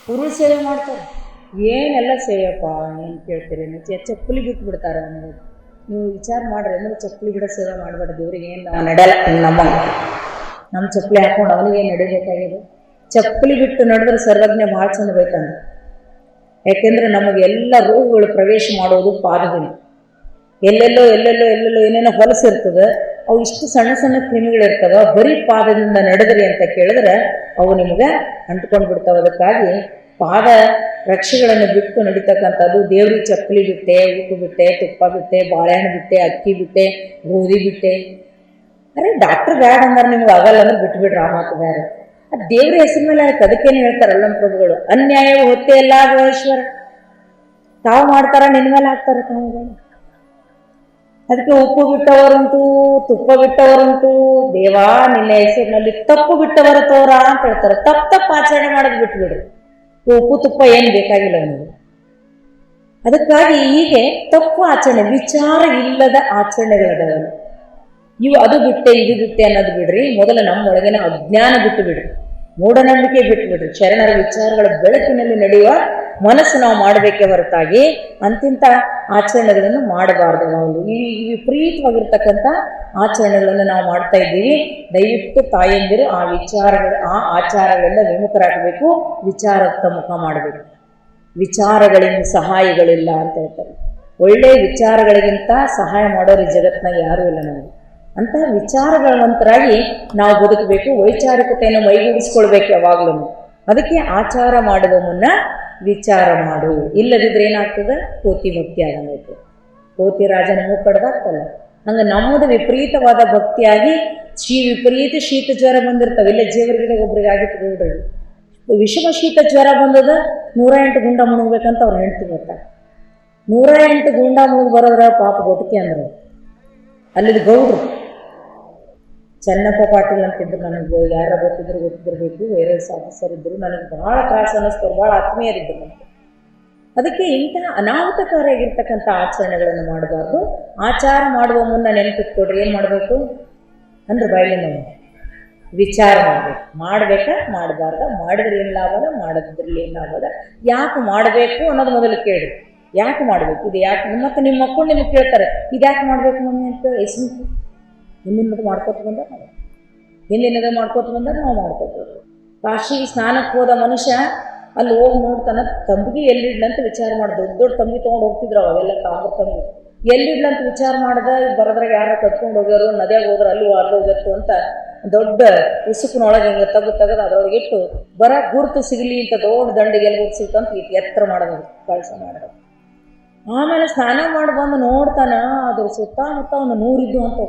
ಗುರು ಸೇವೆ ಮಾಡ್ತಾರೆ. ಏನೆಲ್ಲ ಸೇವೆಯಪ್ಪ, ಏನು ಕೇಳ್ತೀರಿ? ಚಪ್ಪಲಿ ಬಿಟ್ಟು ಬಿಡ್ತಾರೆ ಅನ್ನೋದು ನೀವು ವಿಚಾರ ಮಾಡ್ರಿ, ಅಂದ್ರೆ ಚಪ್ಪಲಿ ಬಿಡೋ ಸೇವೆ ಮಾಡಬೇಡ ದೇವ್ರಿಗೆ, ಏನು ನಾವು ನಡೆಯಲ್ಲ. ನಮ್ಮ ನಮ್ಮ ಚಪ್ಪಲಿ ಹಾಕೊಂಡು ಅವನಿಗೆ ನಡಿಬೇಕಾಗಿದೆ? ಚಪ್ಪಲಿ ಬಿಟ್ಟು ನಡೆದ್ರೆ ಸರ್ವಜ್ಞ ಭಾಳ ಚಂದ ಬೇಕಂತ ಯಾಕೆಂದ್ರೆ ನಮಗೆ ಎಲ್ಲ ರೋಗಗಳು ಪ್ರವೇಶ ಮಾಡೋದು ಪಾದದಿಂದ ಎಲ್ಲೆಲ್ಲೋ ಎಲ್ಲೆಲ್ಲೋ ಎಲ್ಲೆಲ್ಲೋ ಏನೇನೋ ಹೊಲಸಿರ್ತದೆ ಅವು ಇಷ್ಟು ಸಣ್ಣ ಸಣ್ಣ ಕ್ರಿಮಿಗಳಿರ್ತವೆ, ಬರೀ ಪಾದದಿಂದ ನಡೆದ್ರಿ ಅಂತ ಕೇಳಿದ್ರೆ ಅವು ನಿಮಗೆ ಅಂಟ್ಕೊಂಡು ಬಿಡ್ತಾವೆ. ಅದಕ್ಕಾಗಿ ಪಾದ ರಕ್ಷೆಗಳನ್ನು ಬಿಟ್ಟು ನಡೀತಕ್ಕಂಥದ್ದು, ದೇವ್ರಿಗೆ ಚಪ್ಪಲಿ ಬಿಟ್ಟೆ ಉಪ್ಪು ಬಿಟ್ಟೆ, ತುಪ್ಪ ಬಿಟ್ಟೆ, ಬಾಳೆಹಣ್ಣು ಬಿಟ್ಟೆ, ಅಕ್ಕಿ ಬಿಟ್ಟೆ, ಗೋಧಿ ಬಿಟ್ಟೆ. ಅರೆ, ಡಾಕ್ಟ್ರ್ ಬ್ಯಾಡ ಅಂದ್ರೆ, ನಿಮ್ಗೆ ಆಗಲ್ಲ ಅಂದ್ರೆ ಬಿಟ್ಬಿಡ್ರಿ, ಆ ಮಾತು ಬೇರೆ ದೇವ್ರ ಹೆಸರು ಮೇಲೆ ಅದಕ್ಕೆ ಅದಕ್ಕೇನು ಹೇಳ್ತಾರಲ್ಲ ನಮ್ಮ ಪ್ರಭುಗಳು. ಅನ್ಯಾಯವು ಹೊತ್ತೆ ಎಲ್ಲ ಈಶ್ವರ. ತಾವು ಮಾಡ್ತಾರ ನಿನ್ನ ಮೇಲೆ ಹಾಕ್ತಾರೆ ಅದಕ್ಕೆ ಉಪ್ಪು ಬಿಟ್ಟವರುಂಟು ತುಪ್ಪ ಬಿಟ್ಟವರುಂಟು ದೇವಾ ನಿನ್ನ ಹೆಸರಿನಲ್ಲಿ ತಪ್ಪು ಬಿಟ್ಟವರು ತೋರ ಅಂತ ಹೇಳ್ತಾರೆ. ತಪ್ಪು ತಪ್ಪು ಆಚರಣೆ ಮಾಡೋದು ಬಿಟ್ಬಿಡ್ರಿ ಉಪ್ಪು, ತುಪ್ಪ ಏನು ಬೇಕಾಗಿಲ್ಲ ನಿಮಗೆ ಅದಕ್ಕಾಗಿ ಹೀಗೆ ತಪ್ಪು ಆಚರಣೆ ವಿಚಾರ ಇಲ್ಲದ ಆಚರಣೆಗಳದಾವಲ್ಲ ಇವು ಅದು ಬಿಟ್ಟೆ, ಇದು ಬಿಟ್ಟೆ ಅನ್ನೋದು ಬಿಡ್ರಿ. ಮೊದಲು ನಮ್ಮ ಅಜ್ಞಾನ ಬಿಟ್ಟು ಬಿಡ್ರಿ. ಮೂಢನಂಬಿಕೆ ಬಿಟ್ಟು ಬಿಡ್ರಿ. ಶರಣರ ವಿಚಾರಗಳ ಬೆಳಕಿನಲ್ಲಿ ನಡೆಯುವ ಮನಸ್ಸು ನಾವು ಮಾಡಬೇಕೇ ಹೊರತಾಗಿ ಅಂತಿಂತ ಆಚರಣೆಗಳನ್ನು ಮಾಡಬಾರ್ದು ನಾವು. ಈ ವಿಪರೀತವಾಗಿರ್ತಕ್ಕಂಥ ಆಚರಣೆಗಳನ್ನು ನಾವು ಮಾಡ್ತಾ ಇದ್ದೀವಿ. ದಯವಿಟ್ಟು ತಾಯಂದಿರು ಆ ವಿಚಾರಗಳ, ಆ ಆಚಾರಗಳಿಂದ ವಿಮುಖರಾಗಬೇಕು. ವಿಚಾರತ್ತ ಮುಖ ಮಾಡಬೇಕು. ವಿಚಾರಗಳಿಂದ ಸಹಾಯಗಳಿಲ್ಲ ಅಂತ ಹೇಳ್ತಾರೆ. ಒಳ್ಳೆಯ ವಿಚಾರಗಳಿಗಿಂತ ಸಹಾಯ ಮಾಡೋರು ಈ ಜಗತ್ನಾಗ ಯಾರೂ ಇಲ್ಲ ನಮಗೆ. ಅಂತಹ ವಿಚಾರಗಳವಂತರಾಗಿ ನಾವು ಬದುಕಬೇಕು, ವೈಚಾರಿಕತೆಯನ್ನು ಮೈಗೂಡಿಸ್ಕೊಳ್ಬೇಕು ಯಾವಾಗಲೂ. ಅದಕ್ಕೆ ಆಚಾರ ಮಾಡುವ ಮುನ್ನ ವಿಚಾರ ಮಾಡು. ಇಲ್ಲದಿದ್ರೆ ಏನಾಗ್ತದೆ? ಕೋತಿ ಭಕ್ತಿ ಆಗಬೇಕು. ಕೋತಿ ರಾಜನ ನಮಗೆ ಕಡ್ದಾಗ್ತಲ್ಲ. ಹಂಗೆ ನಮ್ಮದು ವಿಪರೀತವಾದ ಭಕ್ತಿಯಾಗಿ ಶೀ ವಿಪರೀತ ಶೀತ ಜ್ವರ ಬಂದಿರ್ತಾವೆ. ಇಲ್ಲ ಜೀವರಿಗೆ ಒಬ್ರಿಗೆ ಆಗಿತ್ತು ವಿಷಮ ಶೀತ ಜ್ವರ ಬಂದದ ನೂರ ಎಂಟು ಗುಂಡ ಮುಳುಗಬೇಕಂತ ಅವ್ರು ಹೆಂಡ್ತಿ ಬರ್ತಾರೆ ನೂರ ಎಂಟು ಗುಂಡ ಮುಳುಗಿ ಬರೋದ್ರ ಪಾಪ ಗೊಟ್ಟಿಗೆ ಅಂದ್ರೆ. ಅಲ್ಲಿದ್ದು ಗೌಡ್ರು ಚೆನ್ನಪ್ಪ ಪಾಟೀಲ್ ಅಂತಿದ್ರು ನನಗೆ ಯಾರ ಗೊತ್ತಿದ್ರು ಗೊತ್ತಿರಬೇಕು ಬೇರೆ ಆಫೀಸರ್ ಇದ್ದರು ನನಗೆ ಭಾಳ ತ್ರಾಸ ಅನ್ನಿಸ್ತಾರೆ ಭಾಳ ಆತ್ಮೀಯರಿದ್ದರು ನನಗೆ. ಅದಕ್ಕೆ ಇಂತಹ ಅನಾಹುತಕಾರಿಯಾಗಿರ್ತಕ್ಕಂಥ ಆಚರಣೆಗಳನ್ನು ಮಾಡಬಾರ್ದು. ಆಚಾರ ಮಾಡುವ ಮುನ್ನ ನೆನಪಿಟ್ಕೊಡ್ರಿ, ಏನು ಮಾಡಬೇಕು? ಅಂದ್ರೆ ಬಯಲು ಮಾಡಿ. ವಿಚಾರ ಮಾಡಬೇಕು. ಮಾಡಬೇಕಾ? ಮಾಡಬಾರ್ದ? ಮಾಡಿದ್ರೆ ಏನು ಲಾಭದ ಮಾಡದ್ರಲ್ಲಿ ಏನು ಲಾಭದ? ಯಾಕೆ ಮಾಡಬೇಕು ಅನ್ನೋದು ಮೊದಲು ಕೇಳಿ. ಯಾಕೆ ಮಾಡಬೇಕು? ಇದು ಯಾಕೆ? ಮತ್ತು ನಿಮ್ಮ ಮಕ್ಕಳು ನಿಮಗೆ ಕೇಳ್ತಾರೆ, ಇದು ಯಾಕೆ ಮಾಡಬೇಕು ಮಮ್ಮಿ ಅಂತ ಎಷ್ಟು ಹಿಂದಿನದು ಮಾಡ್ಕೊತ ಬಂದ ಹಿಂದಿನದು ಮಾಡ್ಕೊತ ಬಂದಾಗ ನಾವು ಮಾಡ್ಕೋತೀವಿ ಕಾಶಿ ಸ್ನಾನಕ್ಕೆ ಹೋದ ಮನುಷ್ಯ ಅಲ್ಲಿ ಹೋಗಿ ನೋಡ್ತಾನೆ ತಂಬಿಗೆ ಎಲ್ಲಿಡ್ಲಂತ ವಿಚಾರ ಮಾಡಿ ದೊಡ್ಡ ದೊಡ್ಡ ತಂಬಿ ತೊಗೊಂಡು ಹೋಗ್ತಿದ್ರು ಅವೆಲ್ಲ ತಾಮ್ರ ತಂಬಿ. ಎಲ್ಲಿಡ್ಲಂತ ವಿಚಾರ ಮಾಡ್ದ, ಬರೋದ್ರಾಗ ಯಾರ ಕಟ್ಕೊಂಡು ಹೋಗ್ಯಾರು, ನದಿಯಾಗ ಹೋದ್ರೆ ಅಲ್ಲಿ ವಾರ್ದ ಹೋಗತ್ತು ಅಂತ ದೊಡ್ಡ ಉಸುಕಿನೊಳಗೆ ಹಿಂಗೆ ತೆಗೆದು ತೆಗೆದು ಅದರೊಳಗೆ ಇಟ್ಟು ಬರ ಗುರುತು ಸಿಗಲಿ ಅಂತ ದೊಡ್ಡ ದಂಡಿಗೆ ಎಲ್ಲಿ ಅಂತ ಇಟ್ಟು ಎತ್ತರ ಮಾಡೋದು ಕಳಸ ಮಾಡೋದು ಆಮೇಲೆ ಸ್ನಾನ ಮಾಡಿ ಬಂದು ನೋಡ್ತಾನ, ಅದ್ರ ಸುತ್ತಮುತ್ತ ಒಂದು ನೂರಿದ್ದು ಅಂತ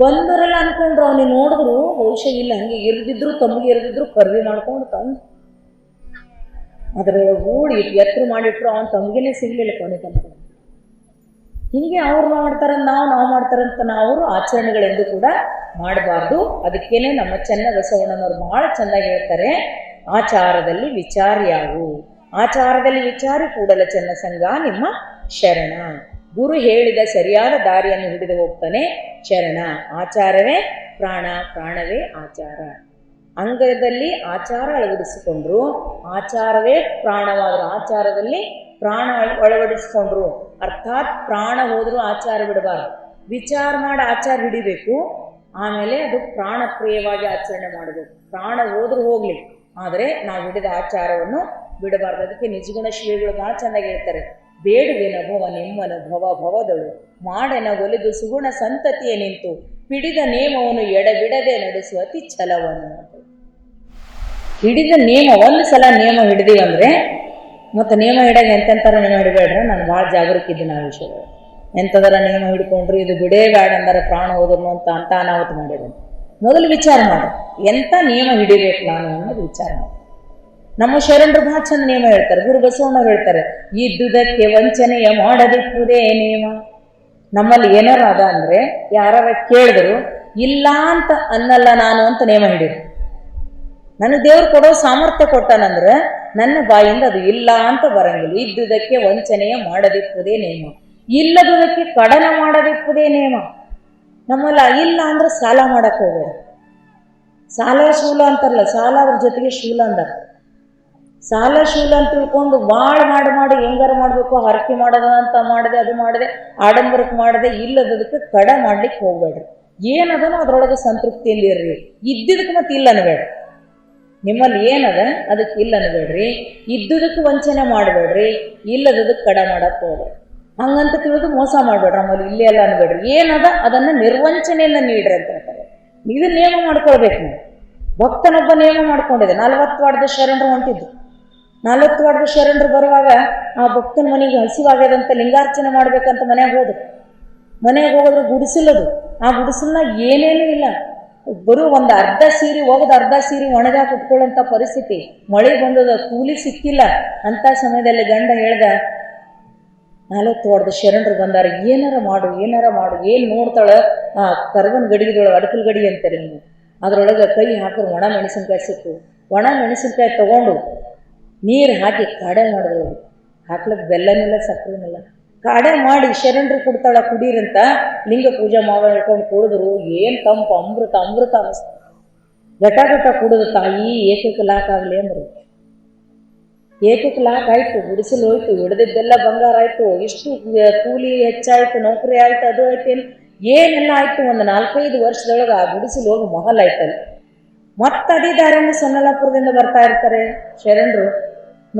ಬಂದರೆಲ್ಲ ಅನ್ಕೊಂಡ್ರು, ಅವನಿಗೆ ನೋಡಿದ್ರು, ಬಹುಶಃ ಇಲ್ಲ, ಹಂಗೆ ಇರ್ದಿದ್ರು, ತಮಗೆ ಇರದಿದ್ರು ಕರ್ವಿ ಮಾಡ್ಕೊಂಡು ತಂದು. ಅದರ ಗೂಡಿ ಇಟ್ಟು ಎತ್ತರ ಮಾಡಿಟ್ರು, ಅವ್ನು ತಮಗೇನೆ ಸಿಗ್ಲಿಲ್ಲ ಕೊನೆ ತನಕ. ಹೀಗೆ ಅವ್ರು ಮಾಡ್ತಾರಂತ ನಾವು ನಾವು ಮಾಡ್ತಾರಂತ ನಾವು ಆಚರಣೆಗಳೆಂದು ಕೂಡ ಮಾಡಬಾರ್ದು. ಅದಕ್ಕೇನೆ ನಮ್ಮ ಚೆನ್ನ ಬಸವಣ್ಣನವರು ಬಹಳ ಚೆನ್ನಾಗಿ ಹೇಳ್ತಾರೆ, ಆಚಾರದಲ್ಲಿ ವಿಚಾರ ಯಾವು ಆಚಾರದಲ್ಲಿ ವಿಚಾರಿ ಕೂಡಲ ಚೆನ್ನ ಸಂಘ ನಿಮ್ಮ ಶರಣ. ಗುರು ಹೇಳಿದ ಸರಿಯಾದ ದಾರಿಯನ್ನು ಹಿಡಿದು ಹೋಗ್ತಾನೆ ಶರಣ ಆಚಾರವೇ ಪ್ರಾಣ, ಪ್ರಾಣವೇ ಆಚಾರ. ಅಂಗದಲ್ಲಿ ಆಚಾರ ಅಳವಡಿಸಿಕೊಂಡ್ರು. ಆಚಾರವೇ ಪ್ರಾಣವಾದರು. ಆಚಾರದಲ್ಲಿ ಪ್ರಾಣ ಅಳ- ಅಳವಡಿಸಿಕೊಂಡ್ರು. ಅರ್ಥಾತ್ ಪ್ರಾಣ ಹೋದರೂ ಆಚಾರ ಬಿಡಬಾರ್ದು. ವಿಚಾರ ಮಾಡಿ ಆಚಾರ ಹಿಡಿಬೇಕು. ಆಮೇಲೆ ಅದು ಪ್ರಾಣಪ್ರಿಯವಾಗಿ ಆಚರಣೆ ಮಾಡಬೇಕು. ಪ್ರಾಣ ಹೋದ್ರೂ ಹೋಗಲಿ. ಆದರೆ ನಾವು ಹಿಡಿದ ಆಚಾರವನ್ನು ಬಿಡಬಾರ್ದು. ಅದಕ್ಕೆ ನಿಜಗುಣ ಶ್ರೀಗಳು ಭಾಳ ಚೆನ್ನಾಗಿ ಹೇಳ್ತಾರೆ. ಬೇಡುವೆನ ಭವ ನಿಮ್ಮನ ಭವ ಭವದಳು. ಮಾಡೆನ ಒಲಿದು ಸುಗುಣ ಸಂತತಿಯ ನಿಂತು, ಹಿಡಿದ ನೇಮವನ್ನು ಎಡಬಿಡದೆ ನಡೆಸುವ ಅತಿ ಛಲವನ್ನು ಹಿಡಿದ ನೇಮ, ಒಂದು ಸಲ ನೇಮ ಹಿಡಿದೀವಿ ಅಂದರೆ, ಮತ್ತು ನೇಮ ಹಿಡಿಯಾಗ ಎಂತೆಂಥರ ನೇಮ ಹಿಡಬೇಡ್ರೆ? ನಾನು ಭಾಳ ಜಾಗರೂಕಿದ್ದೀನಿ ಆ ವಿಷಯಗಳು ಎಂಥದರ ನೇಮ ಹಿಡ್ಕೊಂಡ್ರು ಇದು ಬೇಡ ಅಂದರೆ ಪ್ರಾಣ ಹೋದ್ರು ಅಂತ ಅಂತ ಅನಾಹುತ ಮಾಡಿದ್ರು ಮೊದಲು ವಿಚಾರ ಮಾಡಿ, ಎಂಥ ನಿಯಮ ಹಿಡಿಬೇಕು ನಾನು ಅನ್ನೋದು ವಿಚಾರ ಮಾಡು. ನಮ್ಮ ಶರಣರು ಬಹಳ ಚಂದ ನಿಯಮ ಹೇಳ್ತಾರೆ, ಗುರು ಬಸವಣ್ಣವ್ರು ಹೇಳ್ತಾರೆ, ಇದ್ದುದಕ್ಕೆ ವಂಚನೆಯ ಮಾಡದಿಪ್ಪುದೇ ನಿಯಮ ನಮ್ಮಲ್ಲಿ ಏನಾರ ಅದ ಅಂದರೆ ಯಾರ ಕೇಳಿದ್ರು, ಇಲ್ಲ ಅಂತ ಅನ್ನಲ್ಲ ನಾನು ಅಂತ ನೇಮ ಹಿಡೀರಿ ನನಗೆ ದೇವ್ರು ಕೊಡೋ ಸಾಮರ್ಥ್ಯ ಕೊಟ್ಟನಂದ್ರೆ, ನನ್ನ ಬಾಯಿಂದ ಅದು ಇಲ್ಲ ಅಂತ ಬರಂಗಿಲ್ಲ. ಇದ್ದುದಕ್ಕೆ ವಂಚನೆಯ ಮಾಡದಿಪ್ಪುದೇ ನೇಮ. ಇಲ್ಲದುದಕ್ಕೆ ಕಡನ ಮಾಡದಿಪ್ಪುದೇ ನೇಮ. ನಮ್ಮಲ್ಲ ಇಲ್ಲ ಅಂದ್ರೆ ಸಾಲ ಮಾಡಕ್ಕೆ ಹೋಗ್ಬೇಡ. ಸಾಲ ಶೂಲ ಅಂತಾರಲ್ಲ, ಸಾಲ ಅದ್ರ ಜೊತೆಗೆ ಶೂಲ ಅಂದಾರ. ಸಾಲ ಶೂಲ ಅಂತ ತಿಳ್ಕೊಂಡು ಭಾಳ ಮಾಡಿ ಮಾಡಿ ಹೆಂಗಾರ ಮಾಡಬೇಕು? ಹರಕೆ ಮಾಡೋದ ಅಂತ ಮಾಡಿದೆ, ಅದು ಮಾಡಿದೆ ಆಡಂಬರಕ್ಕೆ ಮಾಡಿದೆ, ಇಲ್ಲದದಕ್ಕೆ ಕಡ ಮಾಡ್ಲಿಕ್ಕೆ ಹೋಗ್ಬೇಡ್ರಿ. ಏನದನೋ ಅದ್ರೊಳಗೆ ಸಂತೃಪ್ತಿಯಲ್ಲಿ ಇರ್ರಿ ಇದ್ದಿದ್ದಕ್ಕೆ ಮತ್ತೆ ಇಲ್ಲ ಅನ್ಬೇಡ ನಿಮ್ಮಲ್ಲಿ ಏನದ? ಅದಕ್ಕೆ ಇಲ್ಲ ಅನ್ಬೇಡ್ರಿ. ಇದ್ದುದಕ್ಕೆ ವಂಚನೆ ಮಾಡಬೇಡ್ರಿ. ಇಲ್ಲದದಕ್ಕೆ ಕಡ ಮಾಡಕ್ಕೆ ಹೋಗ್ಬೇಡ್ರಿ. ಹಂಗಂತ ತಿಳಿದು ಮೋಸ ಮಾಡಬೇಡ್ರಿ ನಮ್ಮಲ್ಲಿ ಇಲ್ಲೇ ಅಲ್ಲ ಅನ್ಬೇಡ್ರಿ. ಏನದ? ಅದನ್ನು ನಿರ್ವಂಚನೆಯಿಂದ ನೀಡ್ರಿ ಅಂತ ಹೇಳ್ತಾರೆ. ಇದು ನಿಯಮ ಮಾಡ್ಕೊಳ್ಬೇಕು ನೀವು. ಭಕ್ತನೊಬ್ಬ ನಿಯಮ ಮಾಡ್ಕೊಂಡಿದೆ. ನಲವತ್ತು ವಾರ್ದ ಶರಣರು ಹೊಂಟಿದ್ದು ನಲವತ್ತು ವಾರ್ದ ಶರಣರು ಬರುವಾಗ ಆ ಭಕ್ತನ ಮನೆಗೆ ಹಸಿವಾಗ್ಯದಂತ ಲಿಂಗಾರ್ಚನೆ ಮಾಡ್ಬೇಕಂತ ಮನೆಗೆ ಹೋದ್ರು. ಮನೆಗೆ ಹೋದ್ರೆ ಗುಡಿಸಲದು ಆ ಗುಡಿಸಿಲ್ನ ಏನೇನೂ ಇಲ್ಲ. ಬರೋ ಒಂದು ಅರ್ಧ ಸೀರೆ ಹೋಗೋದು, ಅರ್ಧ ಸೀರೆ ಒಣಗ ಕುಟ್ಕೊಳ್ಳೋಂಥ ಪರಿಸ್ಥಿತಿ. ಮಳೆ ಬಂದದ, ಕೂಲಿ ಸಿಕ್ಕಿಲ್ಲ. ಅಂಥ ಸಮಯದಲ್ಲಿ ಗಂಡ ಹೇಳ್ದ ನಾಲ್ಕು ವಾರದ ಶರಣರು ಬಂದಾರ. ಏನಾರ ಮಾಡು ಏನಾರ ಮಾಡು. ಏನು ನೋಡ್ತಾಳೆ? ಆ ಕರ್ವನ್ ಗಡಿಗೆದೊಳಗೆ, ಅಡಕಲ್ ಗಡಿ ಅಂತಾರೆ ನೀವು ಅದರೊಳಗೆ ಕೈ ಹಾಕಿದ್ರೆ ಒಣ ಮೆಣಸಿನ್ಕಾಯಿ ಸಿಕ್ಕು. ಒಣ ಮೆಣಸಿನ್ಕಾಯಿ ತಗೊಂಡು ನೀರು ಹಾಕಿ ಕಾಡೆ ಮಾಡಿದ್ರು. ಹಾಕ್ಲಿಕ್ಕೆ ಬೆಲ್ಲನಿಲ್ಲ ಸಕ್ಕರೆನಿಲ್ಲ ಕಾಡೆ ಮಾಡಿ ಶರಣರು ಕೊಡ್ತಾಳ, ಕುಡೀರಂತ ಲಿಂಗ ಪೂಜೆ ಮಾಡ್ಕೊಂಡು ಕುಡಿದ್ರು. ಏನು ತಂಪು, ಅಮೃತ ಅಮೃತ ಅನಿಸ್ತು. ಘಟ ಘಟ ಕುಡಿದು ತಾಯಿ ಏಕಕ್ಕೆ ಲಾಕ್ ಆಗಲಿ ಅಂದರು. ಏಕಕ್ಕೆ ಲಾಕ್ ಆಯಿತು, ಗುಡಿಸಲು ಹೋಯ್ತು, ಹಿಡ್ದಿದ್ದೆಲ್ಲ ಬಂಗಾರ ಆಯಿತು. ಎಷ್ಟು ಕೂಲಿ ಹೆಚ್ಚಾಯಿತು, ನೌಕರಿ ಆಯಿತು, ಅದು ಆಯ್ತು, ಏನು? ಏನೆಲ್ಲ ಆಯಿತು? ಒಂದು ನಾಲ್ಕೈದು ವರ್ಷದೊಳಗೆ ಆ ಗುಡಿಸಲು ಹೋಗಿ ಮೊಹಲ್ ಆಯ್ತಲ್ಲಿ. ಮತ್ತೆ ಅದೇ ದಾರಿಯಿಂದ ಸೊನ್ನಲಾಪುರದಿಂದ ಬರ್ತಾ ಇರ್ತಾರೆ ಶರಣರು.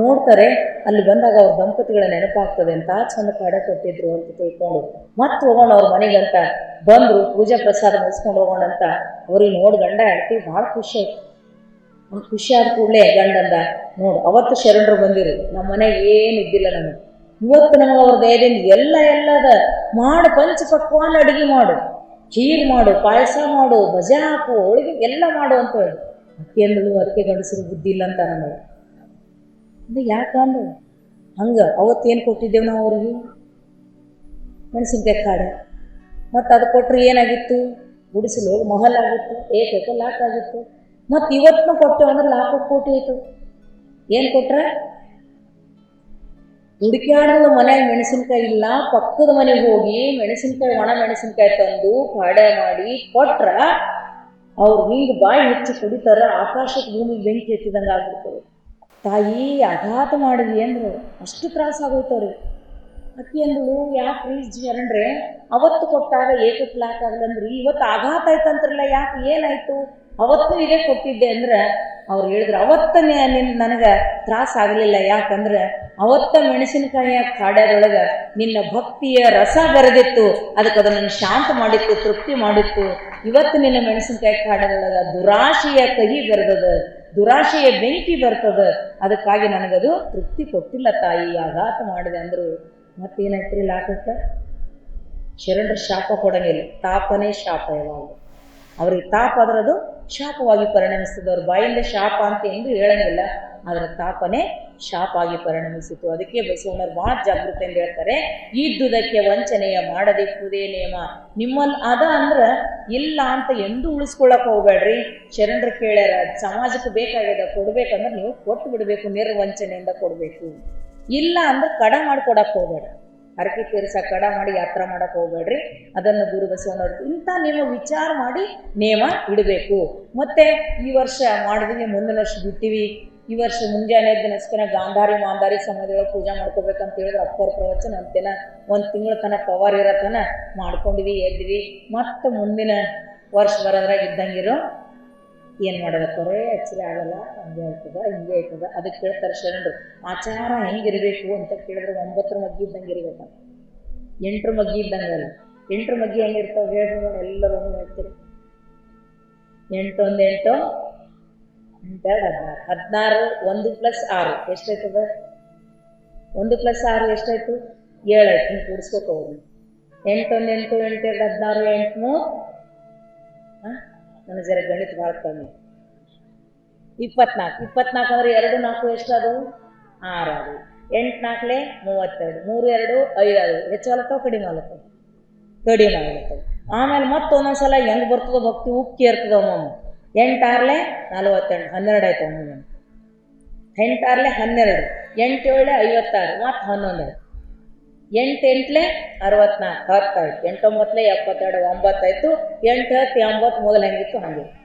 ನೋಡ್ತಾರೆ, ಅಲ್ಲಿ ಬಂದಾಗ ಅವ್ರ ದಂಪತಿಗಳ ನೆನಪಾಗ್ತದೆ ಅಂತ ಚಂದ ಕಾಡೆ ಕೊಟ್ಟಿದ್ರು ಅಂತ ತಿಳ್ಕೊಂಡು ಮತ್ತೆ ಹೋಗೋಣ ಅವ್ರ ಮನೆಗಂತ ಬಂದರು, ಪೂಜಾ ಪ್ರಸಾದ ಮುಗಿಸ್ಕೊಂಡು ಹೋಗೋಣ ಅಂತ ಅವ್ರಿಗೆ ನೋಡಿ ಗಂಡ ಹೇಳ್ತಿ ಭಾಳ ಖುಷಿ ಆಯ್ತು. ಅವ್ನು ಖುಷಿ ಆದ ಕೂಡಲೇ ಗಂಡಂದ ನೋಡು, ಅವತ್ತು ಶರಣರು ಬಂದಿರು, ನಮ್ಮ ಮನೆಗೆ ಏನು ಇದ್ದಿಲ್ಲ ನಮಗೆ. ಇವತ್ತು ನಮಗೆ ಅವ್ರ ದಯದಿಂದ ಎಲ್ಲ ಎಲ್ಲದ ಮಾಡು, ಪಂಚ ಪಕ್ವಾನ ಅಡುಗೆ ಮಾಡು, ಖೀರ್ ಮಾಡು, ಪಾಯಸ ಮಾಡು, ಭಜ ಹಾಕು, ಹೋಳಿಗೆ ಎಲ್ಲ ಮಾಡು ಅಂತ ಹೇಳಿ. ಅಂದಳು ಅದಕ್ಕೆ ಗಂಡಸರು ಬುದ್ಧಿ ಇಲ್ಲ ಅಂತ ನಮಗೆ ಯಾಕಂದ್ರೆ ಹಂಗೆ, ಅವತ್ತೇನು ಕೊಟ್ಟಿದ್ದೇವೆ ನಾವು ಅವ್ರಿಗೆ? ಮೆಣಸಿನ್ಕಾಯಿ ಕಾಡೆ ಮತ್ತು ಅದು ಕೊಟ್ಟರೆ ಏನಾಗಿತ್ತು? ಗುಡಿಸಲು ಮೊಹಲ್ ಆಗಿತ್ತು ಏಕೈತೆ ಲಾಕ್ ಆಗಿತ್ತು. ಮತ್ತು ಇವತ್ತು ಕೊಟ್ಟೆವು ಅಂದ್ರೆ ಲಾಕ್ ಕೋಟಿ ಆಯಿತು. ಏನು ಕೊಟ್ರೆ? ಹುಡುಕ್ಯಾಡೋದು ಮನೆಯಾಗ ಮೆಣಸಿನ್ಕಾಯಿ ಇಲ್ಲ, ಪಕ್ಕದ ಮನೆಗೆ ಹೋಗಿ ಮೆಣಸಿನ್ಕಾಯಿ, ಒಣ ಮೆಣಸಿನ್ಕಾಯಿ ತಂದು ಕಾಡೆ ಮಾಡಿ ಕೊಟ್ರ, ಅವ್ರು ಹಿಂಗೆ ಬಾಯಿ ಹೆಚ್ಚು ಕುಡಿತಾರ ಆಕಾಶಕ್ಕೆ ಭೂಮಿಗೆ ಬೆಂಕಿ ಎತ್ತಿದಂಗೆ ಆಗ್ಬಿಡ್ತದೆ. ತಾಯಿ ಆಘಾತ ಮಾಡಿದ್ವಿ ಅಂದರು. ಅಷ್ಟು ತ್ರಾಸ ಆಗೋಯ್ತು ಅವ್ರಿಗೆ ಅಕ್ಕಿ ಅಂದಳು, ಯಾಕೆ ರೀ ಶರಣ್ರೆ ಅವತ್ತು ಕೊಟ್ಟಾಗ ಏಕೆ ಫ್ಲಾಕ್ ಆಗಲ್ಲಂದ್ರಿ ಇವತ್ತು ಆಘಾತ ಆಯ್ತಂತ್ರಲ್ಲ ಯಾಕೆ? ಏನಾಯ್ತು? ಅವತ್ತು ಇದೇ ಕೊಟ್ಟಿದ್ದೆ ಅಂದ್ರೆ ಅವ್ರು ಹೇಳಿದ್ರು ಅವತ್ತನೇ ನಿನ್ ನನಗೆ ತ್ರಾಸ ಆಗಲಿಲ್ಲ ಯಾಕಂದ್ರೆ ಅವತ್ತ ಮೆಣಸಿನಕಾಯಿಯ ಕಾಡ್ಯದೊಳಗೆ ನಿನ್ನ ಭಕ್ತಿಯ ರಸ ಬರೆದಿತ್ತು. ಅದಕ್ಕೆ ಅದನ್ನು ಶಾಂತ ಮಾಡಿತ್ತು, ತೃಪ್ತಿ ಮಾಡಿತ್ತು. ಇವತ್ತು ನಿನ್ನ ಮೆಣಸಿನಕಾಯಿ ಕಾಡ್ಯದೊಳಗೆ ದುರಾಶೆಯ ಕಹಿ ಬೆರೆದದ, ದುರಾಶೆಯ ಬೆಂಕಿ ಬರ್ತದ. ಅದಕ್ಕಾಗಿ ನನಗದು ತೃಪ್ತಿ ಕೊಟ್ಟಿಲ್ಲ ತಾಯಿ ಆಘಾತ ಮಾಡಿದೆ ಅಂದರು. ಮತ್ತೇನಾಯ್ತು ಲಾಕಕ್ಕೆ? ಶರಣರ ಶಾಪ ಕೊಡಂಗಿಲ್ಲ, ತಾಪನೇ ಶಾಪ ಯಾವಾಗ? ಅವ್ರಿಗೆ ತಾಪ ಅದರದು ಶಾಪವಾಗಿ ಪರಿಣಮಿಸ್ತದೆ ಅವ್ರ ಬಾಯಿಂದ ಶಾಪ ಅಂತ ಎಂದು ಹೇಳಂಗಿಲ್ಲ ಅದರ ತಾಪನೆ ಶಾಪ ಆಗಿ ಪರಿಣಮಿಸಿತು. ಅದಕ್ಕೆ ಬಸವಣ್ಣರು ಭಾಳ ಜಾಗೃತಿಯಿಂದ ಹೇಳ್ತಾರೆ ಇದ್ದುದಕ್ಕೆ ವಂಚನೆಯ ಮಾಡದಿಕ್ಕುವುದೇ ನೇಮ. ನಿಮ್ಮಲ್ಲಿ ಅದ ಅಂದ್ರೆ ಇಲ್ಲ ಅಂತ ಎಂದೂ ಉಳಿಸ್ಕೊಳ್ಳಕ್ಕೆ ಹೋಗ್ಬೇಡ್ರಿ. ಶರಣರು ಕೇಳ್ಯಾರ, ಸಮಾಜಕ್ಕೆ ಬೇಕಾಗ್ಯದ ಕೊಡ್ಬೇಕಂದ್ರೆ ನೀವು ಕೊಟ್ಟು ಬಿಡಬೇಕು, ನಿರ್ವಂಚನೆಯಿಂದ ಕೊಡಬೇಕು. ಇಲ್ಲ ಅಂದ್ರೆ ಕಡ ಮಾಡಿ ಕೊಡಕ್ಕೆ ಹೋಗ್ಬೇಡ. ಹರಕೆ ತೀರಿಸ, ಕಡ ಮಾಡಿ ಯಾತ್ರಾ ಮಾಡಕ್ಕೆ ಹೋಗ್ಬೇಡ್ರಿ. ಅದನ್ನು ಗುರು ಬಸವಣ್ಣವ್ರು ಇಂಥ ನೀವು ವಿಚಾರ ಮಾಡಿ ನೇಮ ಇಡಬೇಕು. ಮತ್ತೆ ಈ ವರ್ಷ ಮಾಡಿದ್ವಿ ಮುಂದಿನ ವರ್ಷ ಬಿಟ್ಟಿವಿ. ಈ ವರ್ಷ ಮುಂಜಾನೆ ದಿನಸ್ಕನ ಗಾಂಧಾರಿ ಮಾಂಧಾರಿ ಸಮಯದೊಳಗೆ ಪೂಜೆ ಮಾಡ್ಕೋಬೇಕಂತ ಹೇಳಿದ್ರೆ ಅಪ್ಪರ ಪ್ರವಚನ ಅಂತೇನ ಒಂದು ತಿಂಗಳ ತನಕ ಪವರ್ ಇರೋ ತನ ಮಾಡ್ಕೊಂಡಿವಿ ಎದ್ವಿ ಮತ್ತೆ ಮುಂದಿನ ವರ್ಷ ಬರೋದ್ರಾಗ ಇದ್ದಂಗಿರೋ ಏನು ಮಾಡೋದು? ಕೊರೇ ಹಚ್ಚಿರ ಆಗಲ್ಲ, ಹಂಗೆ ಆಯ್ತದ ಹಿಂಗೆ ಆಯ್ತದ ಅದಕ್ಕೆ ಕೇಳ್ತಾರೆ ಶರಣರು, ಆಚಾರ ಹೆಂಗಿರಬೇಕು ಅಂತ ಕೇಳಿದ್ರೆ ಒಂಬತ್ತರ ಮಗ್ಗಿ ಇದ್ದಂಗೆ ಇರಬೇಕ. ಎಂಟ್ರ ಮಗ್ಗಿ ಇದ್ದಂಗೆ ಅಲ್ಲ. ಎಂಟ್ರ ಮಗ್ಗಿ ಹೆಂಗಿರ್ತಾವೆ ಹೇಳ್ರಿ ಎಲ್ಲರೂ ಹೇಳ್ತೀರಿ. ಎಂಟು ಒಂದು ಎಂಟು, ಎಂಟೆರಡು ಹದಿನಾರು. ಹದಿನಾರು, ಒಂದು ಪ್ಲಸ್ ಆರು. ಎಷ್ಟಾಯ್ತದ? ಒಂದು ಪ್ಲಸ್ ಆರು ಎಷ್ಟಾಯ್ತು? ಏಳಾಯ್ತು, ಹಿಂಗೆ ಕೂಡಿಸ್ಬೇಕು ಎಂಟು ಒಂದು ಎಂಟು ಎರಡು ಹದಿನಾರು ಎಂಟು ಹಾಂ ನನಗೆ ಜರ ಗಣಿತ ಭಾಳ ಕಮ್ಮಿ. ಇಪ್ಪತ್ನಾಲ್ಕು. ಇಪ್ಪತ್ನಾಲ್ಕು ಅಂದ್ರೆ ಎರಡು, ನಾಲ್ಕು ಎಷ್ಟು ಅದು? ಆರು ಅದು. ಎಂಟು ನಾಲ್ಕಲೆ ಮೂವತ್ತೆರಡು. ಮೂರು, ಎರಡು, ಐದು ಅದು. ಹೆಚ್ಚು ಆಗ್ಲತ್ತಾವ ಕಡಿಮೆ ಆಗ್ಲತ್ತಾವ ಕಡಿಮೆ ಆಗುತ್ತೆ. ಆಮೇಲೆ ಮತ್ತೆ ಒಂದೊಂದು ಸಲ ಹೆಂಗೆ ಬರ್ತದೋ ಭಕ್ತಿ ಉಕ್ಕಿ ಇರ್ತದ ಒಮ್ಮೊಮ್ಮೆ ಎಂಟಾರ್ಲೆ ನಲವತ್ತೆಂಟು. ಹನ್ನೆರಡು ಆಯ್ತು ಒಮ್ಮೊಮ್ಮೆ ಎಂಟಾರ್ಲೆ ಹನ್ನೆರಡು. ಎಂಟು ಏಳೆ ಐವತ್ತಾರು. ಮತ್ತು ಹನ್ನೊಂದು ಎಂಟು ಎಂಟ್ಲೆ ಅರವತ್ನಾಲ್ಕು ಹತ್ತಾಯ್ತು ಎಂಟೊಂಬತ್ತಲೆ ಎಪ್ಪತ್ತೆರಡು, ಒಂಬತ್ತಾಯ್ತು. ಎಂಟು ಹತ್ತು, ಎಂಬತ್ತು ಮೊದಲು ಹೆಂಗಿತ್ತು ಹಂಗೆ.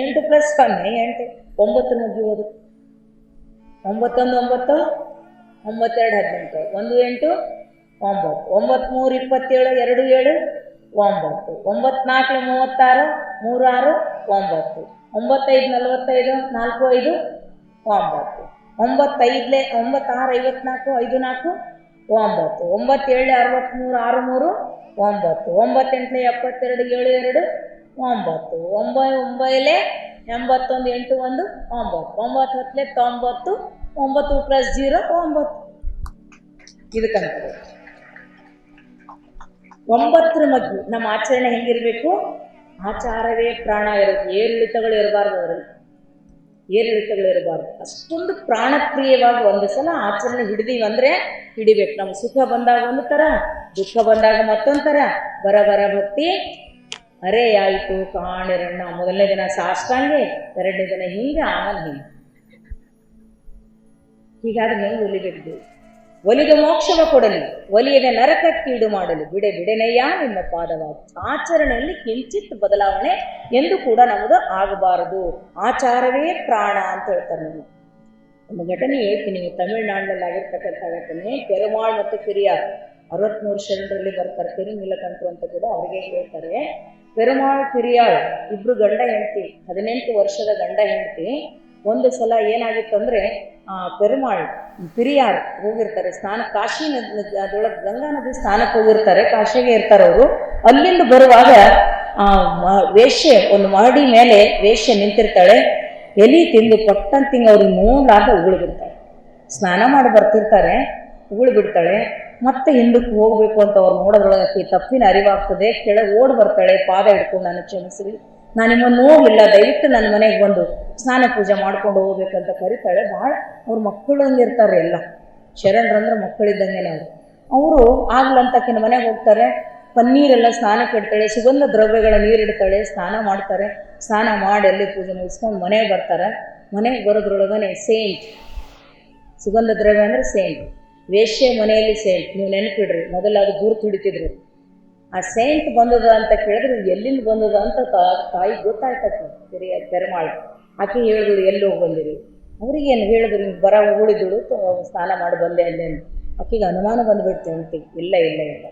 ಎಂಟು ಪ್ಲಸ್ ಸೊನ್ನೆ ಎಂಟು. ಒಂಬತ್ತು ಮುಗಿಯೋದು. ಒಂಬತ್ತೊಂದು, ಒಂಬತ್ತು, ಒಂಬತ್ತೆರಡು ಹದಿನೆಂಟು. ಒಂದು ಎಂಟು, ಒಂಬತ್ತು. ಒಂಬತ್ತು ಮೂರು, ಇಪ್ಪತ್ತೇಳು, ಎರಡು ಏಳು, ಒಂಬತ್ತು. ಒಂಬತ್ನಾಲ್ಕು ಮೂವತ್ತಾರು ಮೂರು ಆರು ಒಂಬತ್ತು. ಒಂಬತ್ತೈದು, ನಲವತ್ತೈದು, ನಾಲ್ಕು ಐದು, ಒಂಬತ್ತು. ಒಂಬತ್ತೈದಲೆ, ಒಂಬತ್ತಾರು ಐವತ್ನಾಲ್ಕು ಐದು ನಾಲ್ಕು ಒಂಬತ್ತು. ಒಂಬತ್ತೇಳು ಅರವತ್ತ್ಮೂರು ಆರು ಮೂರು ಒಂಬತ್ತು. ಒಂಬತ್ತೆಂಟಲೆ, ಎಪ್ಪತ್ತೆರಡು, ಏಳು, ಎರಡು, ಒಂಬತ್ತು. ಒಂಬ ಒಂಬೈಲೆ ಎಂಬತ್ತೊಂದು, ಎಂಟು, ಒಂದು, ಒಂಬತ್ತು. ಒಂಬತ್ತು ಹತ್ತಲೆ ತೊಂಬತ್ತು. ಒಂಬತ್ತು ಪ್ಲಸ್ ಜೀರೋ, ಒಂಬತ್ತು. ಇದಕ್ಕಂತ ಒಂಬತ್ತರ ಮಧ್ಯೆ ನಮ್ಮ ಆಚರಣೆ ಹೆಂಗಿರಬೇಕು? ಆಚಾರವೇ ಪ್ರಾಣ ಇರುತ್ತೆ ಏರಿಳಿತಗಳು ಇರಬಾರ್ದು ಅವರಲ್ಲಿ ಏರಿಳಿತಗಳಿರಬಾರ್ದು. ಅಷ್ಟೊಂದು ಪ್ರಾಣಪ್ರಿಯವಾಗಿ ಒಂದು ಸಲ ಆಚರಣೆ ಹಿಡಿದೀವಿ ಅಂದರೆ ಹಿಡಿಬೇಕು. ನಮ್ಗೆ ಸುಖ ಬಂದಾಗ ಒಂದು ಥರ, ದುಃಖ ಬಂದಾಗ ಮತ್ತೊಂದು ಥರ ಬರ ಬರ ಭಕ್ತಿ. ಅರೇ ಆಯಿತು ಕಾಣಿರಣ್ಣ, ಮೊದಲನೇ ದಿನ ಸಾಷ್ಟಾಂಗೆ, ಎರಡನೇ ದಿನ ಹಿಂಗೆ, ಆಮೇಲೆ ಹಿಂಗೆ. ಹೀಗಾದ್ರೆ ಹೆಂಗೆ ಒಲಿಬೇಕು ಒಲಿದ ಮೋಕ್ಷವ ಕೊಡಲಿ ಒಲಿಯದ ನರಕಕ್ಕೀಡು ಮಾಡಲಿ. ಬಿಡೆ, ಬಿಡೆನಯ್ಯ ನಿಮ್ಮ ಪಾದವಾಗಿ ಆಚರಣೆಯಲ್ಲಿ ಕಿಂಚಿತ್ ಬದಲಾವಣೆ ಎಂದು ಕೂಡ ನಮ್ಮದು ಆಗಬಾರದು. ಆಚಾರವೇ ಪ್ರಾಣ ಅಂತ ಹೇಳ್ತಾರೆ ನೀವು ಒಂದು ಘಟನೆ ನೀವು ತಮಿಳುನಾಡಿನಲ್ಲಿ ಆಗಿರ್ತಕ್ಕಂಥ ಘಟನೆ? ಪೆರುಮಾಳ್ ಮತ್ತು ಕಿರಿಯಾರ್ ಅರವತ್ಮೂರು ಶರಣರಲ್ಲಿ ಬರ್ತಾರೆ. ತಿರುನಿಲಕಂತರು ಅಂತ ಕೂಡ ಅವರಿಗೆ ಹೇಳ್ತಾರೆ. ಪೆರುಮಾಳ್ ಕಿರಿಯಾಳ್ ಇಬ್ರು ಗಂಡ ಹೆಂಡತಿ, ಹದಿನೆಂಟು ವರ್ಷದ ಗಂಡ ಹೆಂಡತಿ ಒಂದು ಸಲ ಏನಾಗಿತ್ತು ಅಂದರೆ ಪೆರುಮಾಳ್, ಪಿರಿಯಾರ್ ಹೋಗಿರ್ತಾರೆ. ಸ್ನಾನ, ಕಾಶಿ ನದಿ ಅದರೊಳಗೆ ಗಂಗಾ ನದಿ ಸ್ನಾನಕ್ಕೆ ಹೋಗಿರ್ತಾರೆ. ಕಾಶಿಗೆ ಇರ್ತಾರೆ ಅವರು. ಅಲ್ಲಿಂದ ಬರುವಾಗ ವೇಶ್ಯೆ, ಒಂದು ಮಹಡಿ ಮೇಲೆ ವೇಶ್ಯೆ ನಿಂತಿರ್ತಾಳೆ. ಎಲಿ ತಿಂದು ಪಟ್ಟಂತಿಂಗ್ ಅವ್ರಿಗೆ ಮೂಲಾದ ಉಗುಳು ಬಿಡ್ತಾಳೆ. ಸ್ನಾನ ಮಾಡಿ ಬರ್ತಿರ್ತಾರೆ, ಉಗುಳು ಬಿಡ್ತಾಳೆ. ಮತ್ತೆ ಹಿಂದಕ್ಕೆ ಹೋಗಬೇಕು ಅಂತ ಅವ್ರು ನೋಡೋದ್ರೊಳಗೆ ತಪ್ಪಿನ ಅರಿವಾಗ್ತದೆ. ಕೆಳಗೆ ಓಡ್ ಬರ್ತಾಳೆ, ಪಾದ ಹಿಡ್ಕೊಂಡು ನಾನು ಕ್ಷಮಿಸ್ರಿ. ನಾನು ನೋಡಲಿಲ್ಲ ದಯವಿಟ್ಟು ನನ್ನ ಮನೆಗೆ ಬಂದು ಸ್ನಾನ ಪೂಜೆ ಮಾಡ್ಕೊಂಡು ಹೋಗ್ಬೇಕಂತ ಕರಿತಾಳೆ. ಭಾಳ ಅವ್ರ ಮಕ್ಕಳು ಹಂಗಿರ್ತಾರೆ ಎಲ್ಲ. ಶರಣರಂದ್ರೆ ಮಕ್ಕಳಿದ್ದಂಗೆ ಅವರು ಅವರು ಆಗ್ಲಂತಕ್ಕಿನ ಮನೆಗೆ ಹೋಗ್ತಾರೆ. ಪನ್ನೀರೆಲ್ಲ ಸ್ನಾನಕ್ಕೆ ಇಡ್ತಾಳೆ ಸುಗಂಧ ದ್ರವ್ಯಗಳ ನೀರಿಡ್ತಾಳೆ ಸ್ನಾನ ಮಾಡ್ತಾರೆ. ಸ್ನಾನ ಮಾಡಿ ಅಲ್ಲಿ ಪೂಜೆ ಮುಗಿಸ್ಕೊಂಡು ಮನೆಗೆ ಬರ್ತಾರೆ. ಮನೆಗೆ ಬರೋದ್ರೊಳಗನೆ ಸೇಂಟ್ ಸುಗಂಧ ದ್ರವ್ಯ ಅಂದರೆ ಸೇಂಟ್ ವೇಷ್ಯ ಮನೆಯಲ್ಲಿ ಸೇಂಟ್ ನೀವು ನೆನಪಿಡ್ರಿ, ಮೊದಲು ಅದು ಗುರುತು ಹಿಡಿತಿದ್ರು. ಆ ಸೇಂಟ್ ಬಂದದ ಅಂತ ಕೇಳಿದ್ರೆ ಎಲ್ಲಿಂದ ಬಂದದ ಅಂತ ತಾಯಿ ಗೊತ್ತಾಯ್ತಕ್ಕ ಸರಿ ಪೆರುಮಾಳ್ ಆಕೆ ಹೇಳಿದ್ರು ಎಲ್ಲಿ ಹೋಗಿ ಬಂದಿರಿ? ಅವ್ರಿಗೇನು ಹೇಳಿದ್ರು ಬರ ಉಳಿದಳು ಸ್ನಾನ ಮಾಡಿ ಬಂದೆ ಅಲ್ಲೇ. ಆಕೆಗೆ ಅನುಮಾನ ಬಂದುಬಿಡ್ತು ಅಂತ ಇಲ್ಲ ಇಲ್ಲ ಇಲ್ಲ.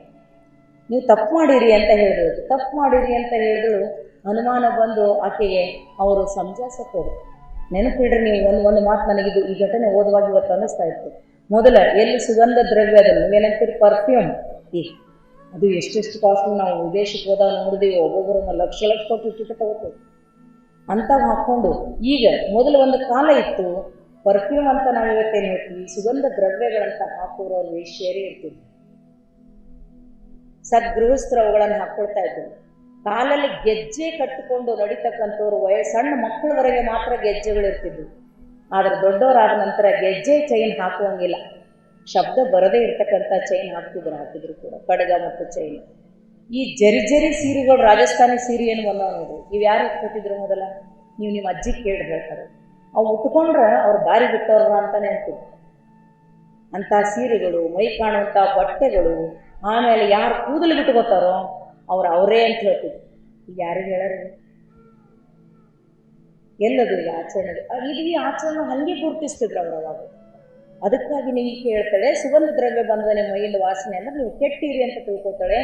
ನೀವು ತಪ್ಪು ಮಾಡಿರಿ ಅಂತ ಹೇಳಿದ್ರು ತಪ್ಪು ಮಾಡಿರಿ ಅಂತ ಹೇಳಿದ್ರು ಅನುಮಾನ ಬಂದು ಆಕೆಗೆ ಅವರು ಸಮಜಾಸಕ್ಕೆ ಹೋದ್ರು ನೆನಪಿಡ್ರಿ ನೀವು, ಒಂದು ಒಂದು ಮಾತು ನನಗಿದು, ಈ ಘಟನೆ ಓದುವಾಗ ಇವತ್ತು ಅನ್ನಿಸ್ತಾ ಇತ್ತು. ಮೊದಲ, ಎಲ್ಲಿ ಸುಗಂಧ ದ್ರವ್ಯ ನೀವೇನಂತೀರಿ ಪರ್ಫ್ಯೂಮ್ ಈ ಅದು ಎಷ್ಟೆಷ್ಟು ಕಾಸ್ಟ್ಲಿ ನಾವು ವಿದೇಶಕ್ಕೆ ಹೋದಾಗ ನೋಡಿದೀವಿ, ಒಬ್ಬೊಬ್ಬರನ್ನ ಲಕ್ಷ ಲಕ್ಷ ಕೊಟ್ಟು ಇಟ್ಟು ತಗೋತೀವಿ. ಅಂತ ಹಾಕ್ಕೊಂಡು, ಈಗ ಮೊದಲು ಒಂದು ಕಾಲ ಇತ್ತು ಪರ್ಫ್ಯೂಮ್ ಅಂತ ನಾವು ಇವತ್ತೇನು ಹೇಳ್ತೀವಿ, ಸುಗಂಧ ದ್ರವ್ಯಗಳಂತ ಹಾಕೋರು ಶೇರಿ ಇರ್ತೀವಿ ಸದ್ಗೃಹಸ್ಥರು ಅವುಗಳನ್ನು ಹಾಕ್ಕೊಳ್ತಾ ಇದ್ರು. ಕಾಲಲ್ಲಿ ಗೆಜ್ಜೆ ಕಟ್ಟಿಕೊಂಡು ನಡೀತಕ್ಕಂಥವ್ರು ವಯ ಸಣ್ಣ ಮಕ್ಕಳವರೆಗೆ ಮಾತ್ರ ಗೆಜ್ಜೆಗಳು ಇರ್ತಿದ್ವು ಆದರೆ ದೊಡ್ಡವರಾದ ನಂತರ ಗೆಜ್ಜೆ ಚೈನ್ ಹಾಕುವಂಗಿಲ್ಲ. ಶಬ್ದ ಬರದೇ ಇರ್ತಕ್ಕಂಥ ಚೈನ್ ಹಾಕ್ತಿದ್ರು, ಹಾಕಿದ್ರು ಕೂಡ, ಕಡಗ ಮತ್ತು ಚೈನ್ ಈ ಜರಿ ಜರಿ ಸೀರೆಗಳು ರಾಜಸ್ಥಾನಿ ಸೀರೆ ಏನು ಬಂದಾವ ನೋಡ್ರಿ. ಇವು ಯಾರು ಉಟ್ಕೊತಿದ್ರು ಮೊದಲ? ನೀವು ನಿಮ್ಮ ಅಜ್ಜಿ ಕೇಳಿ ಹೇಳ್ತಾರೆ. ಅವು ಉಟ್ಕೊಂಡ್ರೆ ಅವ್ರು ಬಾರಿ ಬಿಟ್ಟವ್ರ ಅಂತಾನೆ ಅಂತಿದ್ರು ಅಂಥ ಸೀರೆಗಳು, ಮೈ ಕಾಣುವಂಥ ಬಟ್ಟೆಗಳು, ಆಮೇಲೆ ಯಾರು ಕೂದಲು ಬಿಟ್ಕೋತಾರೋ ಅವ್ರು ಅವರೇ ಅಂತ ಹೇಳ್ತಿದ್ರು ಯಾರಿಗೆ ಹೇಳಾರ? ಎಲ್ಲದು ಈ ಆಚರಣೆ ಇದು ಈ ಆಚರಣೆ ಹಂಗೆ ಗುರುತಿಸ್ತಿದ್ರು ಅವ್ರು ಅವಾಗ. ಅದಕ್ಕಾಗಿ ನೀವು ಕೇಳ್ತಾಳೆ ಸುಗಂಧ ದ್ರವ್ಯ ಬಂದನೆ ಮೈಯಲ್ಲಿ ವಾಸನೆ ಅಂದ್ರೆ ನೀವು ಕೆಟ್ಟಿರಿ ಅಂತ ತಿಳ್ಕೊತಾಳೆ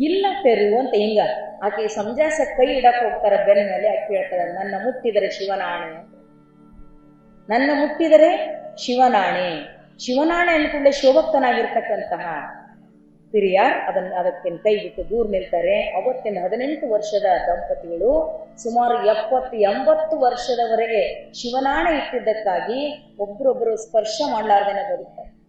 ಇಲ್ಲ ಪೆರು ಅಂತ ಹಿಂಗ? ಆಕೆ ಸಂಜಾಸ ಕೈ ಇಡಕ್ಕೆ ಹೋಗ್ತಾರೆ ಬೆನ್ನ ಮೇಲೆ, ಆಕೆ ಹೇಳ್ತಾಳೆ ನನ್ನ ಮುಟ್ಟಿದರೆ ಶಿವನಾಣೆ. ನನ್ನ ಮುಟ್ಟಿದರೆ ಶಿವನಾಣೆ. ಶಿವನಾಣೆ ಅಂದ್ಕೊಂಡೆ ಶಿವಭಕ್ತನಾಗಿರ್ತಕ್ಕಂತಹ ಹಿರಿಯಾರ್, ಅದನ್ನ ಅದಕ್ಕಿಂತ ಕೈ ಬಿಟ್ಟು ದೂರ ನಿಲ್ತಾರೆ. ಅವತ್ತಿನ ಹದಿನೆಂಟು ವರ್ಷದ ದಂಪತಿಗಳು ಸುಮಾರು ಎಪ್ಪತ್ತು, ಎಂಬತ್ತು ವರ್ಷದವರೆಗೆ ಶಿವನಾಣೆ ಇಟ್ಟಿದ್ದಕ್ಕಾಗಿ ಒಬ್ಬರೊಬ್ಬರು ಸ್ಪರ್ಶ ಮಾಡಲಾರ್ದೇನೆ ಬದುಕ್ತಾರೆ.